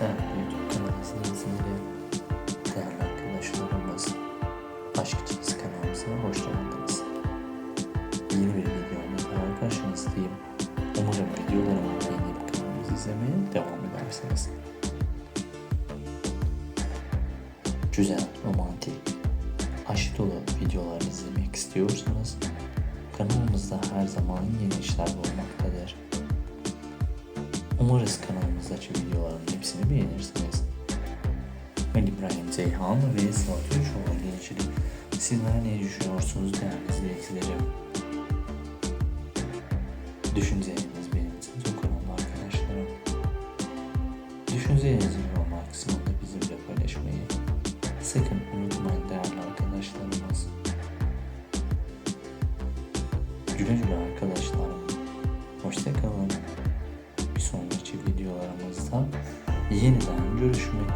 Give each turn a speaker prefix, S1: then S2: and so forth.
S1: Değerli YouTube kanalı izleyicileri, değerli arkadaşlarımız, Aşk İçiniz kanalımıza hoş geldiniz. Yeni bir videomla daha karşınızdayım. Umarım videolarımı beğenip kanalımızı izlemeye devam edersiniz. Güzel, romantik, aşk dolu videolar izlemek istiyorsanız kanalımızda her zaman yeni işler olmaktadır. Umarız kanalımızdaki videoların hepsini beğenirsiniz. Ben İbrahim Ceyhan ve Sıvat Üçoğlu ile ilgili sizler ne düşünüyorsunuz değerli izleyicilerim? Düşünceleriniz benim için çok önemli arkadaşlarım. Düşüncelerinizi yorumlar kısmında bizimle paylaşmayı sakın unutmayın değerli arkadaşlarımız. Güle güle arkadaşlarım. Sonraki videolarımızda yeniden görüşmek.